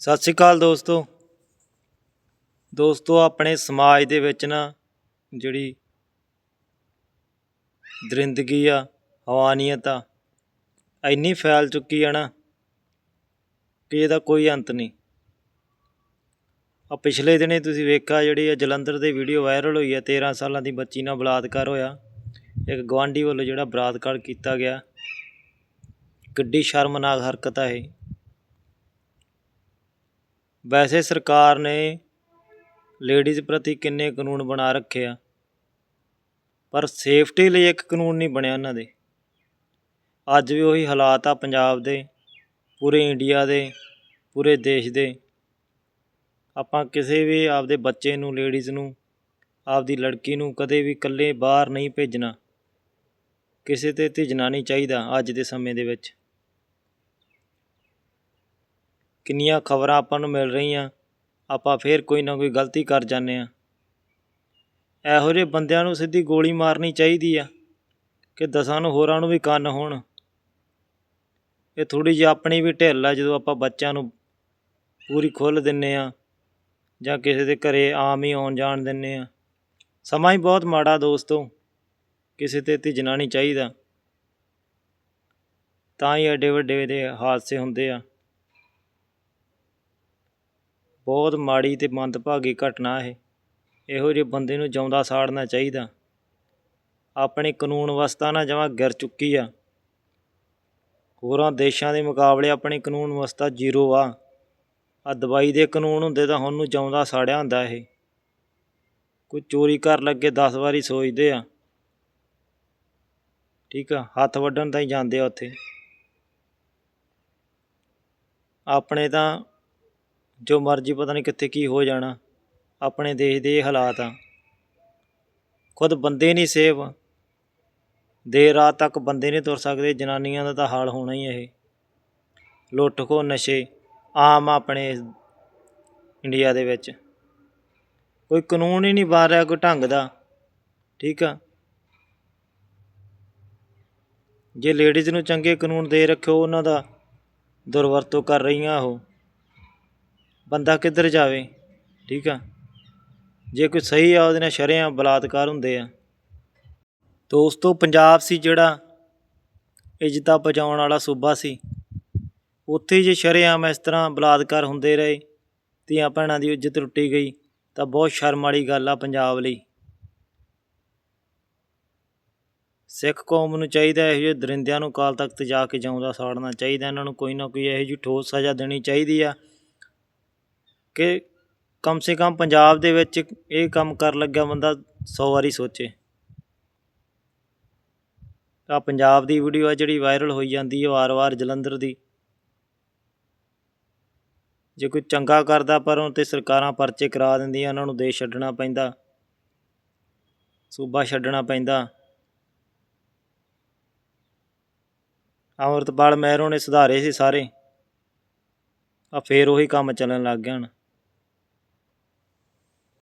ਸਤਿ ਸ਼੍ਰੀ ਅਕਾਲ ਦੋਸਤੋ। ਦੋਸਤੋ, ਆਪਣੇ ਸਮਾਜ ਦੇ ਵਿੱਚ ਨਾ ਜਿਹੜੀ ਦਰਿੰਦਗੀ ਆ, ਹਵਾਨੀਅਤ ਆ, ਇੰਨੀ ਫੈਲ ਚੁੱਕੀ ਆ ਨਾ ਕਿ ਇਹਦਾ ਕੋਈ ਅੰਤ ਨਹੀਂ। ਆ ਪਿਛਲੇ ਦਿਨੇ ਤੁਸੀਂ ਵੇਖਿਆ ਜਿਹੜੀ ਆ ਜਲੰਧਰ ਦੇ ਵੀਡੀਓ ਵਾਇਰਲ ਹੋਈ ਆ 13 ਸਾਲਾਂ ਦੀ ਬੱਚੀ ਨਾਲ ਬਲਾਤਕਾਰ ਹੋਇਆ। ਇੱਕ ਗਵਾਂਢੀ ਵੱਲੋਂ ਜਿਹੜਾ ਬਲਾਤਕਾਰ ਕੀਤਾ ਗਿਆ। ਕਿੱਡੀ ਸ਼ਰਮਨਾਕ ਹਰਕਤ ਆ ਇਹ। ਵੈਸੇ ਸਰਕਾਰ ਨੇ ਲੇਡੀਜ਼ ਪ੍ਰਤੀ ਕਿੰਨੇ ਕਾਨੂੰਨ ਬਣਾ ਰੱਖੇ ਆ? ਪਰ ਸੇਫਟੀ ਲਈ ਇੱਕ ਕਾਨੂੰਨ ਨਹੀਂ ਬਣਿਆ ਉਹਨਾਂ ਦੇ। ਅੱਜ ਵੀ ਉਹੀ ਹਾਲਾਤ ਆ ਪੰਜਾਬ ਦੇ, ਪੂਰੇ ਇੰਡੀਆ ਦੇ, ਪੂਰੇ ਦੇਸ਼ ਦੇ। ਆਪਾਂ ਕਿਸੇ ਵੀ ਆਪਦੇ ਬੱਚੇ ਨੂੰ, ਲੇਡੀਜ਼ ਨੂੰ, ਆਪਦੀ ਲੜਕੀ ਨੂੰ ਕਦੇ ਵੀ ਇਕੱਲੇ ਬਾਹਰ ਨਹੀਂ ਭੇਜਣਾ। ਕਿਸੇ ਤੇ ਧਿਜਣਾ ਨਹੀਂ ਚਾਹੀਦਾ ਅੱਜ ਦੇ ਸਮੇਂ ਦੇ ਵਿੱਚ। ਕਿੰਨੀਆਂ ਖਬਰਾਂ ਆਪਾਂ ਨੂੰ ਮਿਲ ਰਹੀਆਂ, ਆਪਾਂ ਫਿਰ ਕੋਈ ਨਾ ਕੋਈ ਗਲਤੀ ਕਰ ਜਾਂਦੇ ਹਾਂ। ਇਹੋ ਜਿਹੇ ਬੰਦਿਆਂ ਨੂੰ ਸਿੱਧੀ ਗੋਲੀ ਮਾਰਨੀ ਚਾਹੀਦੀ ਆ ਕਿ ਦਸਾਂ ਨੂੰ ਹੋਰਾਂ ਨੂੰ ਵੀ ਕੰਨ ਹੋਣ। ਇਹ ਥੋੜ੍ਹੀ ਜਿਹੀ ਆਪਣੀ ਵੀ ਢਿੱਲ ਆ ਜਦੋਂ ਆਪਾਂ ਬੱਚਿਆਂ ਨੂੰ ਪੂਰੀ ਖੁੱਲ੍ਹ ਦਿੰਨੇ ਆ ਜਾਂ ਕਿਸੇ ਦੇ ਘਰੇ ਆਮ ਹੀ ਆਉਣ ਜਾਣ ਦਿੰਨੇ ਆ ਸਮਾਂ ਹੀ ਬਹੁਤ ਮਾੜਾ ਦੋਸਤੋ, ਕਿਸੇ ਤੇ ਧਿਜਣਾ ਨਹੀਂ ਚਾਹੀਦਾ। ਤਾਂ ਹੀ ਐਡੇ ਵੱਡੇ ਦੇ ਹਾਦਸੇ ਹੁੰਦੇ ਆ। ਬਹੁਤ ਮਾੜੀ ਅਤੇ ਮੰਦਭਾਗੀ ਘਟਨਾ ਇਹ। ਇਹੋ ਜਿਹੇ ਬੰਦੇ ਨੂੰ ਜਿਉਂਦਾ ਸਾੜਨਾ ਚਾਹੀਦਾ। ਆਪਣੀ ਕਾਨੂੰਨ ਵਿਵਸਥਾ ਨਾ ਜਮਾਂ ਗਿਰ ਚੁੱਕੀ ਆ। ਹੋਰਾਂ ਦੇਸ਼ਾਂ ਦੇ ਮੁਕਾਬਲੇ ਆਪਣੀ ਕਾਨੂੰਨ ਵਿਵਸਥਾ ਜ਼ੀਰੋ ਆ। ਆ ਦਵਾਈ ਦੇ ਕਾਨੂੰਨ ਹੁੰਦੇ ਤਾਂ ਹੁਣ ਨੂੰ ਜਿਉਂਦਾ ਸਾੜਿਆ ਹੁੰਦਾ ਇਹ। ਕੋਈ ਚੋਰੀ ਕਰ ਲੱਗੇ 10 ਵਾਰੀ ਸੋਚਦੇ ਆ। ਠੀਕ ਆ, ਹੱਥ ਵੱਢਣ ਤਾਂ ਹੀ ਜਾਂਦੇ ਆ ਉੱਥੇ। ਆਪਣੇ ਤਾਂ ਜੋ ਮਰਜ਼ੀ ਪਤਾ ਨਹੀਂ ਕਿੱਥੇ ਕੀ ਹੋ ਜਾਣਾ, ਆਪਣੇ ਦੇਸ਼ ਦੇ ਇਹ ਹਾਲਾਤ ਆ। ਖੁਦ ਬੰਦੇ ਨਹੀਂ ਸੇਫ। ਦੇਰ ਰਾਤ ਤੱਕ ਬੰਦੇ ਨਹੀਂ ਤੁਰ ਸਕਦੇ, ਜਨਾਨੀਆਂ ਦਾ ਤਾਂ ਹਾਲ ਹੋਣਾ ਹੀ ਇਹ। ਲੁੱਟ ਖੋ ਨਸ਼ੇ ਆਮ ਆ ਆਪਣੇ ਇੰਡੀਆ ਦੇ ਵਿੱਚ। ਕੋਈ ਕਾਨੂੰਨ ਹੀ ਨਹੀਂ ਬਣ ਰਿਹਾ, ਕੋਈ ਢੰਗ ਦਾ। ਠੀਕ ਆ? ਜੇ ਲੇਡੀਜ਼ ਨੂੰ ਚੰਗੇ ਕਾਨੂੰਨ ਦੇ ਰੱਖਿਓ, ਉਹਨਾਂ ਦਾ ਦੁਰਵਰਤੋਂ ਕਰ ਰਹੀਆਂ ਉਹ। ਬੰਦਾ ਕਿੱਧਰ ਜਾਵੇ, ਠੀਕ ਆ? ਜੇ ਕੋਈ ਸਹੀ ਆ, ਉਹਦੇ ਨਾਲ ਸ਼ਰੇਆਮ ਬਲਾਤਕਾਰ ਹੁੰਦੇ ਆ। ਦੋਸਤੋ ਪੰਜਾਬ ਸੀ ਜਿਹੜਾ ਇੱਜ਼ਤਾਂ ਬਚਾਉਣ ਵਾਲਾ ਸੂਬਾ ਸੀ। ਉੱਥੇ ਜੇ ਸ਼ਰੇਆਮ ਇਸ ਤਰ੍ਹਾਂ ਬਲਾਤਕਾਰ ਹੁੰਦੇ ਰਹੇ, ਧੀਆਂ ਭੈਣਾਂ ਦੀ ਇੱਜ਼ਤ ਟੁੱਟੀ ਗਈ, ਤਾਂ ਬਹੁਤ ਸ਼ਰਮ ਵਾਲੀ ਗੱਲ ਆ ਪੰਜਾਬ ਲਈ। ਸਿੱਖ ਕੌਮ ਨੂੰ ਚਾਹੀਦਾ ਇਹੋ ਜਿਹੇ ਦਰਿੰਦਿਆਂ ਨੂੰ ਕਾਲ ਤਖਤ ਜਾ ਕੇ ਜਾਉਂਦਾ ਸਾੜਨਾ ਚਾਹੀਦਾ। ਇਹਨਾਂ ਨੂੰ ਕੋਈ ਨਾ ਕੋਈ ਇਹੋ ਜਿਹੀ ਠੋਸ ਸਜ਼ਾ ਦੇਣੀ ਚਾਹੀਦੀ ਆ। ਕਿ ਕਮ ਸੇ ਕਮ ਪੰਜਾਬ ਦੇ ਵਿੱਚ ਇਹ ਕੰਮ ਕਰਨ ਲੱਗਿਆ ਬੰਦਾ ਸੌ ਵਾਰੀ ਸੋਚੇ। ਆਹ ਪੰਜਾਬ ਦੀ ਵੀਡੀਓ ਆ ਜਿਹੜੀ ਵਾਇਰਲ ਹੋਈ ਜਾਂਦੀ ਹੈ ਵਾਰ-ਵਾਰ ਜਲੰਧਰ ਦੀ। ਜੇ ਕੋਈ ਚੰਗਾ ਕਰਦਾ ਪਰ ਉਹ ਤੇ ਸਰਕਾਰਾਂ ਪਰਚੇ ਕਰਾ ਦਿੰਦੀਆਂ, ਉਹਨਾਂ ਨੂੰ ਦੇਸ਼ ਛੱਡਣਾ ਪੈਂਦਾ, ਸੂਬਾ ਛੱਡਣਾ ਪੈਂਦਾ। ਅਮਰਤਪਾਲ ਮਹਿਰੋਂ ਨੇ ਸੁਧਾਰੇ ਸੀ ਸਾਰੇ। ਆ ਫੇਰ ਉਹੀ ਕੰਮ ਚੱਲਣ ਲੱਗ ਗਿਆ ਹੁਣ।